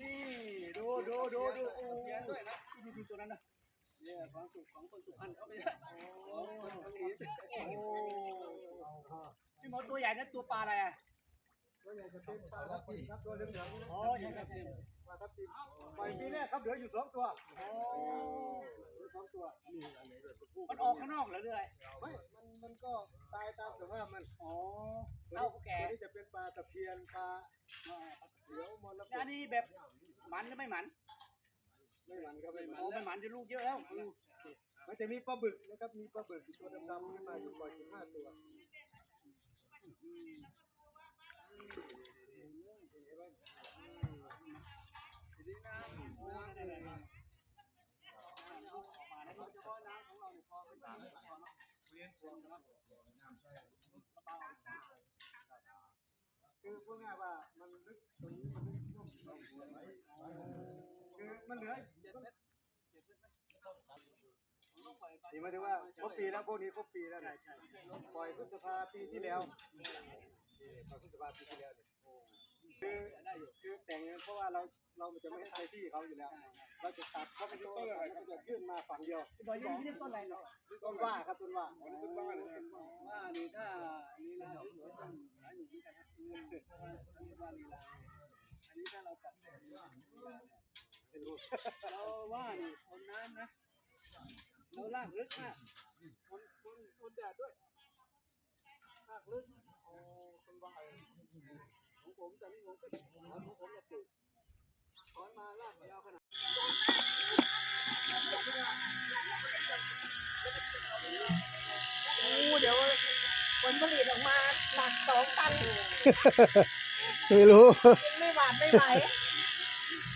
นี่ดูดูดูดูโอ้ยดูดูตัวนั้นนะเนี่ยความสุขของคนสุพรรณเขาไปโอ้โหพี่หมอตัวใหญ่นั้นตัวปลาอะไรอะตัวใหญ่จะเป็นปลาทับทิมตัวเหลืองๆอ๋อใหญ่ทับทิมปลาทับทิมปล่อยปีแรกครับเหลืออยู่สองตัวโอ้ สองตัวนี่อันนี้ด้วยตัวผู้มันออกข้างนอกเหรอหรืออะไรไม่มันมันก็ตายตามสภาพมันอ๋อตัวเท่านี้แก่ตัวนี้จะเป็นปลาตะเพียนปลาเหลืองมรกอันตนี้แบบหมันหรือไม่หมันไม่มันครับไม่มันโอ้ไม่หมันจะลูกเยอะแล้วมันจะมีปลาบึกนะครับมีปลาบึกตัวดำๆขึ้นมาอยู่ปล่อยสิบห้าตัว คือพูดง่ายว่ามันลึกตรงนี้มันลึกท่วมสองหัวไหมคือมันเหลือนี่หมายถึงว่าครบปีแล้วพวกนี้ครบปีแล้วนะปล่อยพฤษภาปีที่แล้วปล่อยพฤษภาปีที่แล้วเนี่ย เพราะว่าเราเราจะไม่ให้ใช้ที่เขาอยู่แล้ว เราจะตัดเขาเป็นต้นอะไรเขาจะยื่นมาฝั่งเดียวบอยนี่เรียกต้นอะไรเนาะต้นว่าครับต้นว่าต้นว่าเลยว่านี่ถ้านี่นะต้องหาอยู่ที่กันเงินเพราะว่าอันนี้ว่านี่ละอันนี้ถ้าเราตัดเราว่านี่คนน้ำนะเราลากลึกมากคนคนคนแดดด้วยลากลึกโอ้คนว่าของผมแต่นี่ผมก็ของผมจะปลูก เดี๋ยวผลผลิตออกมาหนักสองตันไม่รู้ยังไม่หวานไม่ไหว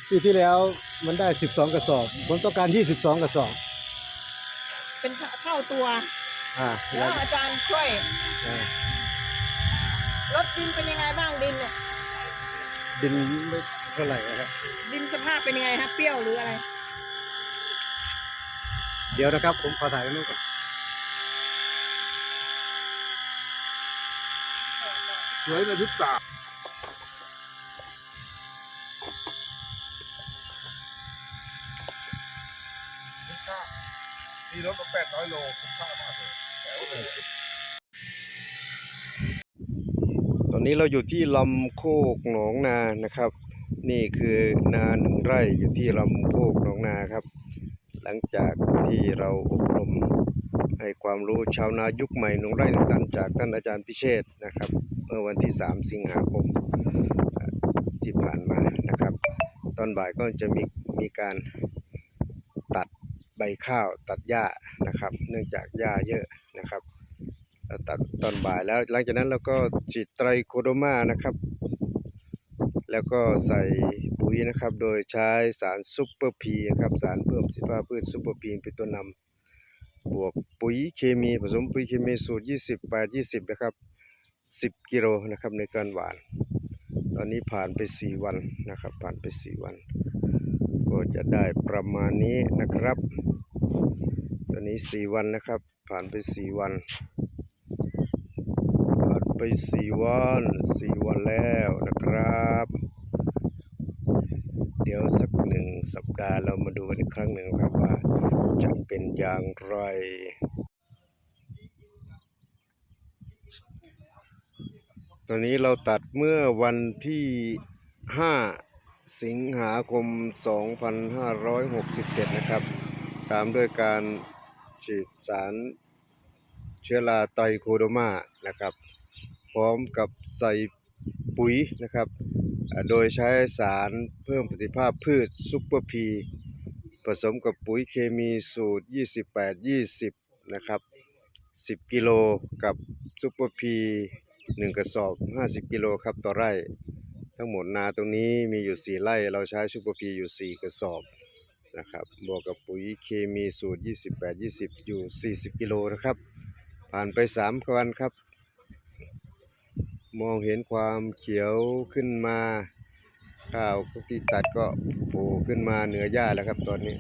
ปีที่แล้วมันได้12กระสอบผมต้องการ22กระสอบ เป็นเท่าตัว อ่าแล้วอาจารย์ช่วยอ่ารถดินเป็นยังไงบ้างดินเนี่ยดินไม่ เท่าไหร่นะครับดินสภาพเป็นยังไงฮะเปรี้ยวหรืออะไร เดี๋ยวนะครับ ผมขอถ่ายรูปก่อนสวยระทึกตาคุ้มค่ามีรถมาแปดร้อยโลคุ้มค่ามากเลยแถวเลยตอนนี้เราอยู่ที่ลำโคกหนองนานะครับ นี่คือนาหนึ่งไร่อยู่ที่ลำโคกหนองนาครับ หลังจากที่เราอบรมให้ความรู้ชาวนายุคใหม่หนึ่งไร่หนึ่งตันจากท่านอาจารย์พิเชษนะครับเมื่อวันที่ 3 สิงหาคมที่ผ่านมานะครับ ตอนบ่ายก็จะมีมีการตัดใบข้าวตัดหญ้านะครับ เนื่องจากหญ้าเยอะนะครับเราตัดตอนบ่ายแล้วหลังจากนั้นเราก็ฉีดไตรโคโดมานะครับ แล้วก็ใส่ปุ๋ยนะครับ โดยใช้สารซุปเปอร์พีนะครับสารเพิ่มประสิทธิภาพพืชซุปเปอร์พีเป็นตัวนำบวกปุ๋ยเคมีผสมปุ๋ยเคมีสูตร 20 8 20 นะครับ 10 กิโลนะครับในการหวาน ตอนนี้ผ่านไป 4 วันนะครับผ่านไป 4 วัน ก็จะได้ประมาณนี้นะครับ ตอนนี้ 4 วันนะครับ ผ่านไป 4 วันผ่าน ไป4วัน4วันแล้วนะครับ เดี๋ยวสักหนึ่งสัปดาห์เรามาดูกันอีกครั้งหนึ่งครับว่าจะเป็นอย่างไรตอนนี้เราตัดเมื่อวันที่ 5 สิงหาคม 2567 นะครับ ตามด้วยการฉีดสารเชื้อราไตรโคโดมานะครับ พร้อมกับใส่ปุ๋ยนะครับ โดยใช้สารเพิ่มประสิทธิภาพพืชซุปเปอร์พีผสมกับปุ๋ยเคมีสูตร 28 20 นะครับ 10 กิโลกับซุปเปอร์พี1 กระสอบ 50 กิโลครับต่อไร่ ทั้งหมดนาตรงนี้มีอยู่ 4 ไร่ เราใช้ซุปเปอร์พีอยู่ 4 กระสอบนะครับบวกกับปุ๋ยเคมีสูตร 28 20 อยู่ 40 กิโลนะครับ ผ่านไป 3 วันครับ มองเห็นความเขียวขึ้นมา ข้าวที่ตัดก็โผล่ขึ้นมาเหนือหญ้าแล้วครับตอนนี้